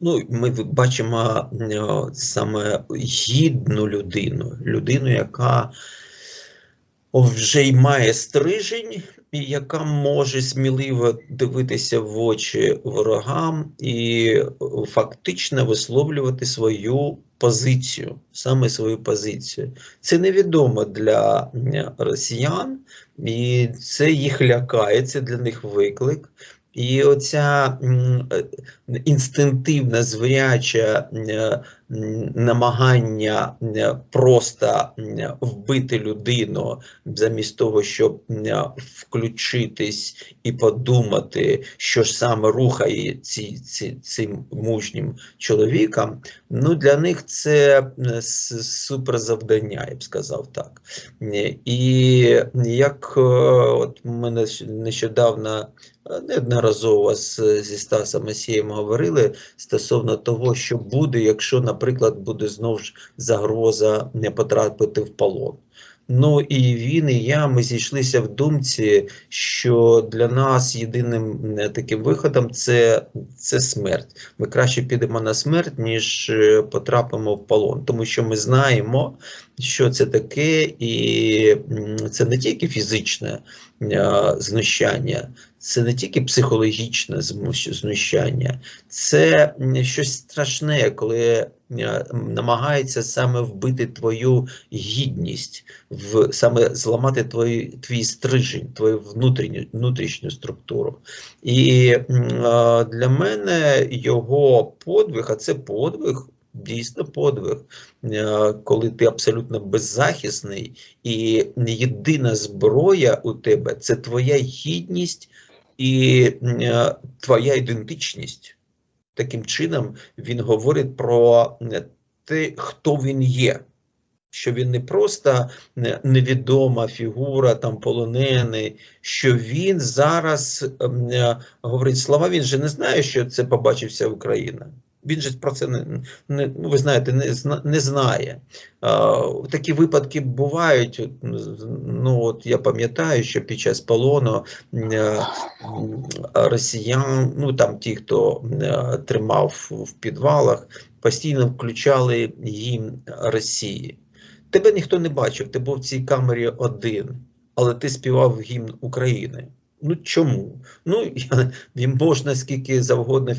Ну, ми бачимо саме гідну людину, людину, яка вже й має стрижень, і яка може сміливо дивитися в очі ворогам і фактично висловлювати свою позицію, саме свою позицію. Це невідомо для росіян, і це їх лякає, це для них виклик. І оця е, інстинктивна звіряча е, намагання просто вбити людину замість того, щоб включитись і подумати, що ж саме рухає ці, ці, цим мужнім чоловікам, ну для них це м, с- суперзавдання, я б сказав так. І як е, от ми нещ- нещодавно е, неодноразово зі Стасом Масієм говорили стосовно того, що буде, якщо, наприклад, буде знову ж загроза не потрапити в полон. Ну і він, і я, ми зійшлися в думці, що для нас єдиним е, таким виходом це, це смерть. Ми краще підемо на смерть, ніж е, потрапимо в полон, тому що ми знаємо, що це таке, і це не тільки фізичне е, знущання, це не тільки психологічне знущання, це щось страшне, коли е, намагається саме вбити твою гідність, в саме зламати твій, твій стрижень, твою внутрішню, внутрішню структуру. І а, для мене його подвиг, а це подвиг. Дійсно подвиг, е, коли ти абсолютно беззахисний, і єдина зброя у тебе це твоя гідність і е, твоя ідентичність. Таким чином він говорить про те, хто він є. Що він не просто невідома фігура, там полонений, що він зараз е, говорить слова, він же не знає, що це побачився Україна. Він же про це не, не ви знаєте, не, не знає. А, такі випадки бувають. Ну, от я пам'ятаю, що під час полону е, росіян, ну там ті, хто е, тримав в підвалах, постійно включали гімн Росії. Тебе ніхто не бачив, ти був в цій камері один, але ти співав гімн України. Ну чому? Ну, можна скільки завгодно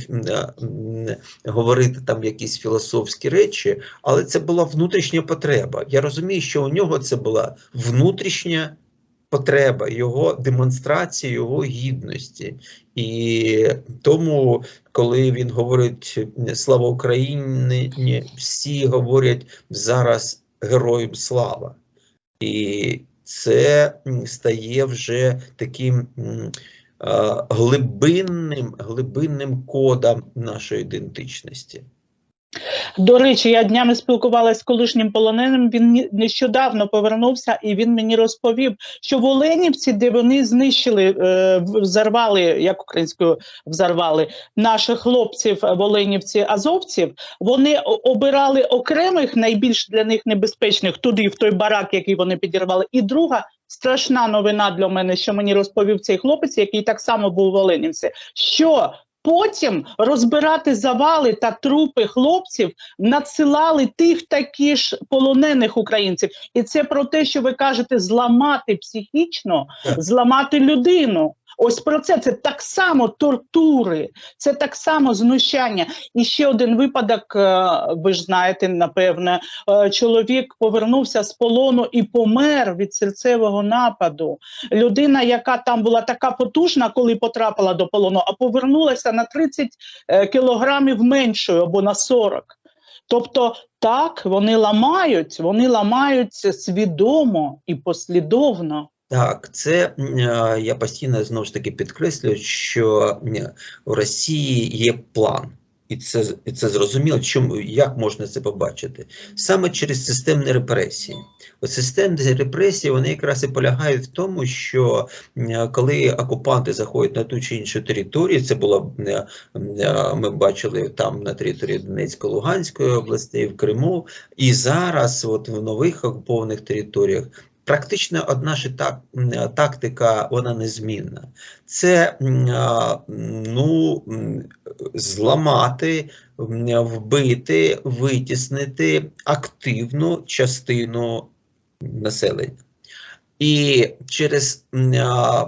говорити там якісь філософські речі, але це була внутрішня потреба. Я розумію, що у нього це була внутрішня потреба, його демонстрація, його гідності. І тому, коли він говорить Слава Україні, всі говорять зараз героям слава. І це стає вже таким глибинним, глибинним кодом нашої ідентичності. До речі, я днями спілкувалася з колишнім полоненим. Він нещодавно повернувся, і він мені розповів, що в Оленівці, де вони знищили, е, взорвали, як українською взорвали наших хлопців в Оленівці азовців, вони обирали окремих найбільш для них небезпечних туди, в той барак, який вони підірвали. І друга. Страшна новина для мене, що мені розповів цей хлопець, який так само був в Оленівці, що потім розбирати завали та трупи хлопців надсилали тих такі ж полонених українців. І це про те, що ви кажете, зламати психічно, зламати людину. Ось про це це так само тортури, це так само знущання. І ще один випадок, е, ви ж знаєте, напевне, е, чоловік повернувся з полону і помер від серцевого нападу. Людина, яка там була така потужна, коли потрапила до полону, а повернулася на 30 е, кілограмів меншою або на 40. Тобто, так, вони ламають, вони ламаються свідомо і послідовно. Так, це е, я постійно знову ж таки підкреслюю, що у Росії є план. І це, і це зрозуміло, чому, як можна це побачити? Саме через системні репресії. От системні репресії вони якраз і полягають в тому, що коли окупанти заходять на ту чи іншу територію, це було е, ми бачили там на території Донецької, Луганської областей, в Криму, і зараз, от в нових окупованих територіях, практично одна ж так, тактика, вона незмінна. Це ну, зламати, вбити, витіснити активну частину населення. І через а,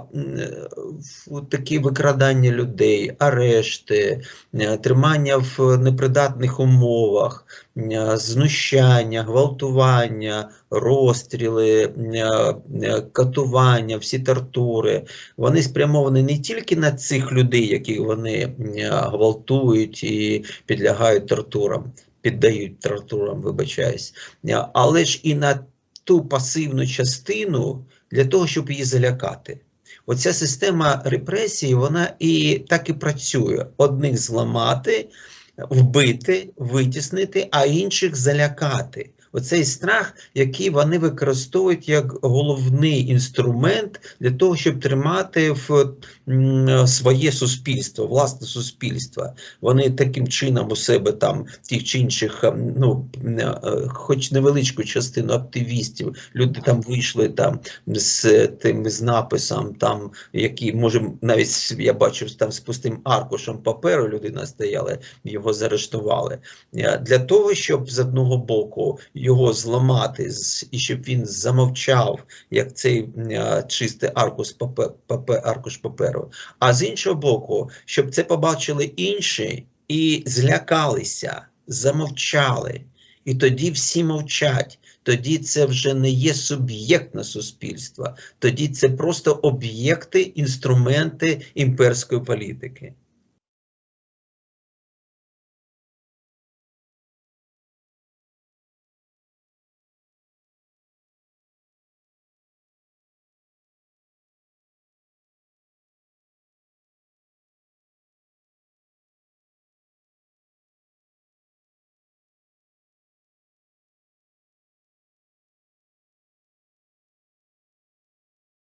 такі викрадання людей, арешти, тримання в непридатних умовах, знущання, гвалтування, розстріли, катування, всі тортури, вони спрямовані не тільки на цих людей, які вони гвалтують і підлягають тортурам, піддають тортурам, вибачаюсь, але ж і на ту пасивну частину для того, щоб її залякати. Оця система репресії, вона і так і працює: одних зламати, вбити, витіснити, а інших залякати. Оцей страх, який вони використовують як головний інструмент для того, щоб тримати в своє суспільство, власне суспільство. Вони таким чином у себе там тих чи інших, ем, ну е, хоч невеличку частину активістів, люди там вийшли там з тим з написом, там які може навіть я бачив там з пустим аркушем паперу. Людина стояла, його заарештували Е, для того, щоб з одного боку його зламати і щоб він замовчав, як цей е, чистий аркуш папе, папе, аркуш паперу. А з іншого боку, щоб це побачили інші і злякалися, замовчали. І тоді всі мовчать. Тоді це вже не є суб'єктне суспільство, тоді це просто об'єкти, інструменти імперської політики.